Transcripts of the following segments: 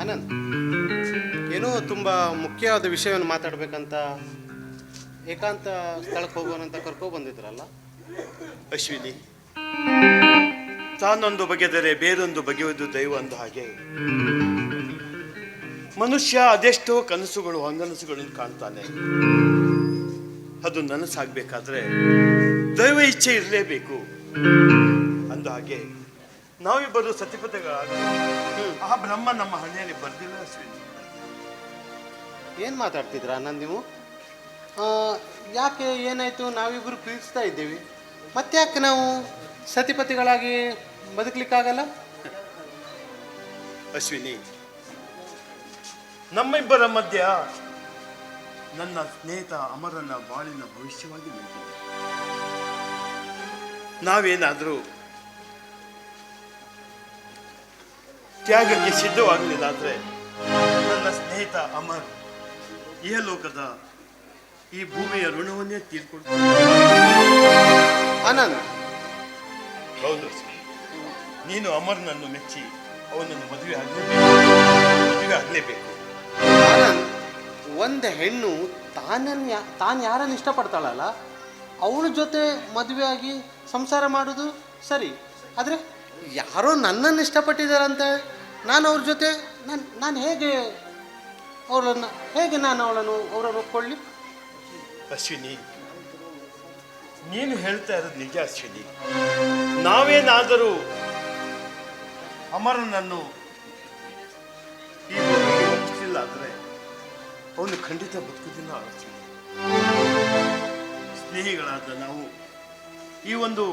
ಆನಂದ್. ಏನೋ ತುಂಬ ಮುಖ್ಯವಾದ ವಿಷಯವನ್ನು ಮಾತಾಡಬೇಕಂತ ಏಕಾಂತ ಸ್ಥಳಕ್ಕೆ ಹೋಗೋಣ ಅಂತ ಕರ್ಕೊ ಬಂದಿದ್ರಲ್ಲ? ಅಶ್ವಿನಿ, ತಾನೊಂದು ಬಗೆದರೆ ಬೇರೊಂದು ಬಗೆಯುವುದು ದೈವ ಅಂದ ಹಾಗೆ. ಮನುಷ್ಯ ಅದೆಷ್ಟೋ ಕನಸುಗಳು ಅಂಗನಸುಗಳು ಕಾಣ್ತಾನೆ. ಅದು ನನಸಾಗಬೇಕಾದ್ರೆ ದೈವ ಇಚ್ಛೆ ಇರಲೇಬೇಕು ಅಂದ ಹಾಗೆ. ನಾವಿಬ್ಬರು ಸತಿಪತಿಗಳಾಗ ಆ ಬ್ರಹ್ಮ ನಮ್ಮ ಹಣೆಯಲ್ಲಿ ಬರ್ದಿಲ್ಲ ಅಶ್ವಿನಿ. ಏನು ಮಾತಾಡ್ತಿದ್ರ ಆನಂದ್ ನೀವು? ಆ, ಯಾಕೆ ಏನಾಯಿತು? ನಾವಿಬ್ಬರು ಪ್ರೀತಿಸ್ತಾ ಇದ್ದೀವಿ. ಮತ್ತ್ಯಾಕೆ ನಾವು ಸತಿಪತಿಗಳಾಗಿ ಬದುಕಲಿಕ್ಕಾಗಲ್ಲ? ಅಶ್ವಿನಿ ನಮ್ಮಿಬ್ಬರ ಮಧ್ಯ ನನ್ನ ಸ್ನೇಹಿತ ಅಮರನ ಬಾಳಿನ ಭವಿಷ್ಯವಾಗಿ ನಿಂತಿದೆ. ನಾವೇನಾದರೂ ತ್ಯಾಗಕ್ಕೆ ಸಿದ್ಧವಾಗಲಿಲ್ಲ ಆದರೆ ನನ್ನ ಸ್ನೇಹಿತ ಅಮರ್ ಈ ಲೋಕದ ಈ ಭೂಮಿಯ ಋಣವನ್ನೇ ತೀರ್ಕೊಂಡು ಆನಂದ್ ಹೌದು ನೀನು ಅಮರ್ನನ್ನು ಮೆಚ್ಚಿ ಅವನನ್ನು ಮದುವೆ ಆಗಲೇಬೇಕು. ಮದುವೆ ಆಗಲೇಬೇಕು. ಆನಂದ್ ಒಂದು ಹೆಣ್ಣು ತಾನನ್ನು ತಾನು ಯಾರನ್ನು ಇಷ್ಟಪಡ್ತಾಳಲ್ಲ ಅವಳ ಜೊತೆ ಮದುವೆಯಾಗಿ ಸಂಸಾರ ಮಾಡೋದು ಸರಿ ಆದರೆ ಯಾರೋ ನನ್ನನ್ನು ಇಷ್ಟಪಟ್ಟಿದ್ದಾರಂತ? ನಾನು ಅವ್ರ ಜೊತೆ, ನಾನು ನಾನು ಹೇಗೆ ಅವಳನ್ನು, ಹೇಗೆ ನಾನು ಅವಳನ್ನು, ಅವರನ್ನು ಒಪ್ಕೊಳ್ಳಿ ಅಶ್ವಿನಿ, ನೀನು ಹೇಳ್ತಾ ಇರೋದು ನಿಜ ಅಶ್ವಿನಿ. ನಾವೇನಾದರೂ ಅಮರನನ್ನು ಈ ಆದರೆ ಅವನು ಖಂಡಿತ ಬದುಕುವುದಿಲ್ಲ ಅಶ್ವಿನಿ. ಸ್ನೇಹಿಗಳಾದ ನಾವು ಈ ಒಂದು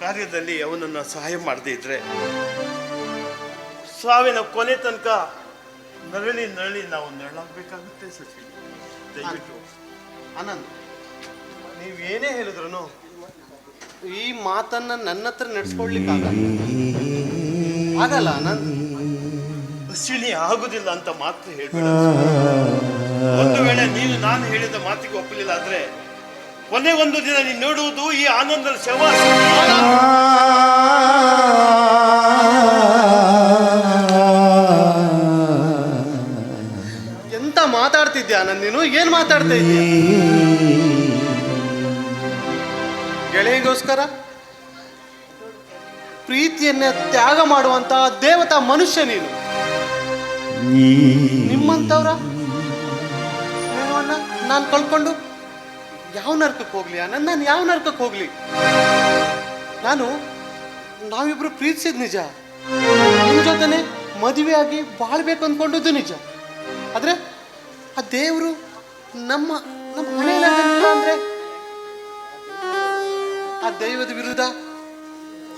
ಕಾರ್ಯದಲ್ಲಿ ಅವನನ್ನು ಸಹಾಯ ಮಾಡದೇ ಇದ್ರೆ ಸಾವಿನ ಕೊನೆ ತನಕ ನರಳಿ ನರಳಿ ನಾವು ನರಳಾಗಬೇಕಾಗುತ್ತೆ ಸಚಿ ದಯವಿಟ್ಟು. ಆನಂದ್ ನೀವೇನೇ ಹೇಳಿದ್ರು ಈ ಮಾತನ್ನ ನನ್ನ ಹತ್ರ ನಡೆಸ್ಕೊಡ್ಲಿಕ್ಕೆ ಆಗಲ್ಲ ಆಗಲ್ಲ ಆನಂದ್ ಅಶ್ವಿನಿ ಆಗುದಿಲ್ಲ ಅಂತ ಮಾತ್ರ ಹೇಳ್ಬೇಡ ಒಂದು ವೇಳೆ ನೀನು ನಾನು ಹೇಳಿದ ಮಾತಿಗೆ ಒಪ್ಪಲಿಲ್ಲ ಆದ್ರೆ ಕೊನೆ ಒಂದು ದಿನ ನೀನು ನೋಡುವುದು ಈ ಆನಂದದ ಶವ. ಆನಂದ್ ನೀನು ಏನ್ ಮಾತಾಡ್ತಾ ಇದ್ಯಾ? ಗೆಳೆಯಗೋಸ್ಕರ ಪ್ರೀತಿಯನ್ನ ತ್ಯಾಗ ಮಾಡುವಂತ ದೇವತಾ ಮನುಷ್ಯ ನೀನು. ನಿಮ್ಮಂತವ್ರ ನಾನ್ ಕಳ್ಕೊಂಡು ಯಾವ ನರ್ಕಕ್ಕೆ ಹೋಗ್ಲಿ ಆನಂದ್? ನಾನು ಯಾವ ನರ್ಕಕ್ಕೆ ಹೋಗ್ಲಿ? ನಾನು, ನಾವಿಬ್ರು ಪ್ರೀತಿಸಿದ್ ನಿಜ. ನಿಮ್ ಜೊತೆನೆ ಮದುವೆಯಾಗಿ ಬಾಳ್ಬೇಕು ಅನ್ಕೊಂಡಿದ್ದು ನಿಜ. ಆದ್ರೆ ಆ ದೇವರು ನಮ್ಮ ನಮ್ಮ ಮನೆಯಲ್ಲಿ ಆ ದೈವದ ವಿರುದ್ಧ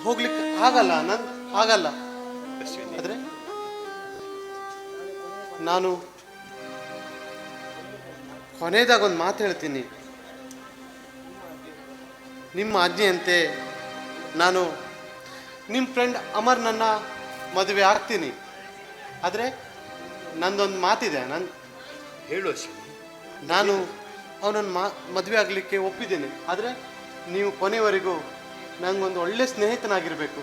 ಹೋಗ್ಲಿಕ್ಕೆ ಆಗಲ್ಲ, ನನ್ ಆಗಲ್ಲ. ಆದ್ರೆ ನಾನು ಕೊನೆಯದಾಗ ಒಂದು ಮಾತು ಹೇಳ್ತೀನಿ. ನಿಮ್ಮ ಆಜ್ಞೆಯಂತೆ ನಾನು ನಿಮ್ಮ ಫ್ರೆಂಡ್ ಅಮರ್ ನನ್ನ ಮದುವೆ ಆಗ್ತೀನಿ. ಆದರೆ ನಂದೊಂದು ಮಾತಿದೆ ನನ್ನ ಹೇಳು ಅಶ್ವಿನಿ. ನಾನು ಅವನನ್ನು ಮಾ ಮದುವೆ ಆಗಲಿಕ್ಕೆ ಒಪ್ಪಿದ್ದೇನೆ. ಆದರೆ ನೀವು ಕೊನೆವರೆಗೂ ನನಗೊಂದು ಒಳ್ಳೆ ಸ್ನೇಹಿತನಾಗಿರಬೇಕು.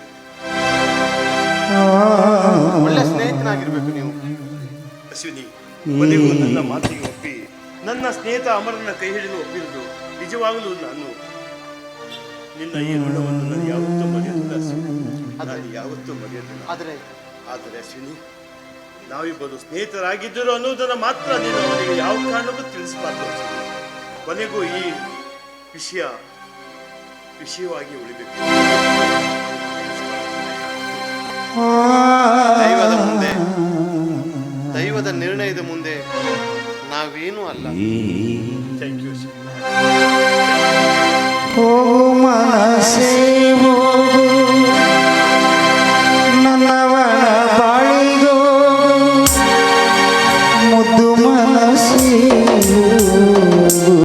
ಒಳ್ಳೆ ಸ್ನೇಹಿತನಾಗಿರಬೇಕು ನೀವು. ಅಶ್ವಿನಿ ಕೊನೆಗೂ ನನ್ನ ಮಾತಿಗೆ ಒಪ್ಪಿ ನನ್ನ ಸ್ನೇಹಿತ ಅಮರನ ಕೈ ಹಿಡಿದು ಒಪ್ಪಿರುವುದು ನಿಜವಾಗಲೂ ನಾನು ನಿನ್ನ ಈ ಋಣವನ್ನು ನಾನು ಯಾವತ್ತೂ ಮರೆಯುತ್ತಿಲ್ಲ ಅಶ್ವಿನಿ. ನಾನು ಯಾವತ್ತೂ ಮರೆಯುತ್ತಿಲ್ಲ ಆದರೆ ಆದರೆ ಅಶ್ವಿನಿ ನಾವಿಬ್ಬರು ಸ್ನೇಹಿತರಾಗಿದ್ದರು ಅನ್ನೋದನ್ನು ಮಾತ್ರ ನೀನು ಅವನಿಗೆ ಯಾವ ಕಾರಣಕ್ಕೂ ತಿಳಿಸಬಾರ್ದು. ಕೊನೆಗೂ ಈ ವಿಷಯ ವಿಷಯವಾಗಿ ಉಳಿಬೇಕು. ದೈವದ ಮುಂದೆ ದೈವದ ನಿರ್ಣಯದ ಮುಂದೆ ನಾವೇನೂ ಅಲ್ಲ. ಥ್ಯಾಂಕ್ ಯು ಸರ್ ಓ ಮನಸೇ